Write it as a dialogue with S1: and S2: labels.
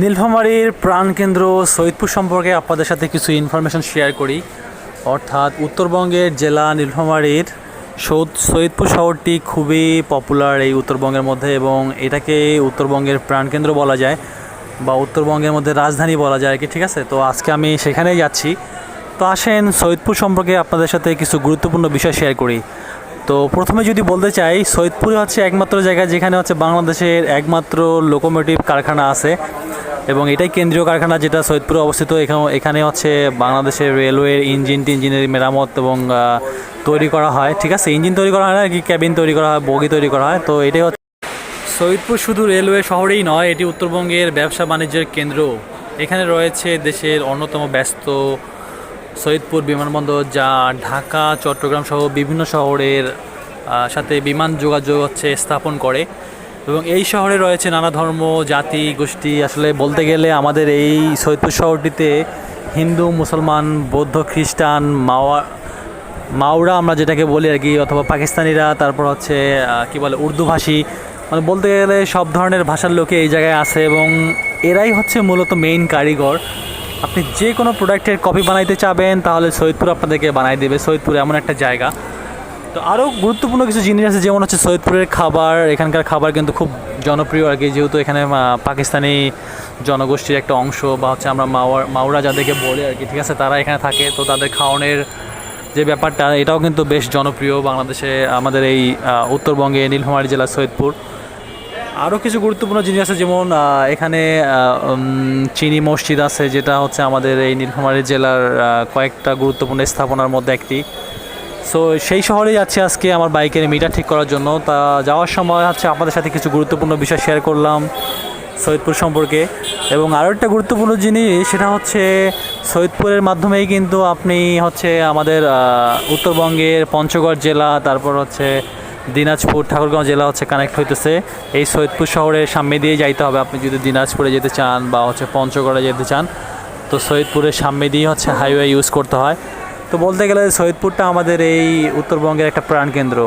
S1: নীলফামারীর প্রাণকেন্দ্র সৈয়দপুর সম্পর্কে আপনাদের সাথে কিছু ইনফরমেশন শেয়ার করি। অর্থাৎ উত্তরবঙ্গের জেলা নীলফামারীর সৈয়দপুর শহরটি খুবই পপুলার এই উত্তরবঙ্গের মধ্যে এবং এটাকে উত্তরবঙ্গের প্রাণকেন্দ্র বলা যায় বা উত্তরবঙ্গের মধ্যে রাজধানী বলা যায় কি, ঠিক আছে? তো আজকে আমি সেখানেই যাচ্ছি। তো আসেন সৈয়দপুর সম্পর্কে আপনাদের সাথে কিছু গুরুত্বপূর্ণ বিষয় শেয়ার করি। তো প্রথমে যদি বলতে চাই, সৈয়দপুর হচ্ছে একমাত্র জায়গা যেখানে হচ্ছে বাংলাদেশের একমাত্র লোকোমোটিভ কারখানা আছে। এবং এটাই কেন্দ্রীয় কারখানা যেটা সৈয়দপুরে অবস্থিত। এখানে এখানে হচ্ছে বাংলাদেশের রেলওয়ের ইঞ্জিন টিঞ্জিনের মেরামত এবং তৈরি করা হয়। ঠিক আছে, ইঞ্জিন তৈরি করা হয় না, কি ক্যাবিন তৈরি করা হয়, বগি তৈরি করা হয়। তো এটাই হচ্ছে সৈয়দপুর শুধু রেলওয়ে শহরেই নয়, এটি উত্তরবঙ্গের ব্যবসা বাণিজ্যের কেন্দ্র এখানে রয়েছে দেশের অন্যতম ব্যস্ত সৈয়দপুর বিমানবন্দর, যা ঢাকা, চট্টগ্রাম সহ বিভিন্ন শহরের সাথে বিমান যোগাযোগ হচ্ছে স্থাপন করে। এবং এই শহরে রয়েছে নানা ধর্ম, জাতি, গোষ্ঠী। আসলে বলতে গেলে আমাদের এই সৈয়দপুর শহরটিতে হিন্দু, মুসলমান, বৌদ্ধ, খ্রিস্টান, মাওয়া, মাওরা আমরা যেটাকে বলি আর কি, অথবা পাকিস্তানিরা, তারপর হচ্ছে কি বলে, উর্দু ভাষী। মানে বলতে গেলে সব ধরনের ভাষার লোকে এই জায়গায় আছে এবং এরাই হচ্ছে মূলত মেইন কারিগর। আপনি যে কোনো প্রোডাক্টের কপি বানাইতে চাবেন, তাহলে সৈয়দপুর আপনাদেরকে বানাই দেবে। সৈয়দপুর এমন একটা জায়গা। তো আরও গুরুত্বপূর্ণ কিছু জিনিস আছে, যেমন হচ্ছে সৈয়দপুরের খাবার, এখানকার খাবার কিন্তু খুব জনপ্রিয় আর কি, যেহেতু এখানে পাকিস্তানি জনগোষ্ঠীর একটা অংশ বা হচ্ছে আমরা মাওয়া, মাওরা যাদেরকে বলি আর কি, ঠিক আছে, তারা এখানে থাকে, তো তাদের খাওয়ানোর যে ব্যাপারটা, এটাও কিন্তু বেশ জনপ্রিয় বাংলাদেশে, আমাদের এই উত্তরবঙ্গে, নীলফামারী জেলার সৈয়দপুর। আরও কিছু গুরুত্বপূর্ণ জিনিস আছে, যেমন এখানে চিনি মসজিদ আছে, যেটা হচ্ছে আমাদের এই নীলফামারী জেলার কয়েকটা গুরুত্বপূর্ণ স্থাপনার মধ্যে একটি। সো সেই শহরে যাচ্ছি আজকে আমার বাইকের মিটার ঠিক করার জন্য। তা যাওয়ার সময় হচ্ছে আপনাদের সাথে কিছু গুরুত্বপূর্ণ বিষয় শেয়ার করলাম সৈয়দপুর সম্পর্কে। এবং আরও একটা গুরুত্বপূর্ণ জিনিস, সেটা হচ্ছে সৈয়দপুরের মাধ্যমেই কিন্তু আপনি হচ্ছে আমাদের উত্তরবঙ্গের পঞ্চগড় জেলা, তারপর হচ্ছে দিনাজপুর, ঠাকুরগাঁও জেলা হচ্ছে কানেক্ট হইতেছে। এই সৈয়দপুর শহরের সামনে দিয়ে যাইতে হবে। আপনি যদি দিনাজপুরে যেতে চান বা হচ্ছে পঞ্চগড়ে যেতে চান, তো সৈয়দপুরের সামনে দিয়ে হচ্ছে হাইওয়ে ইউজ করতে হয়। তো বলতে গেলে সৈয়দপুরটা আমাদের এই উত্তরবঙ্গের একটা প্রাণকেন্দ্র।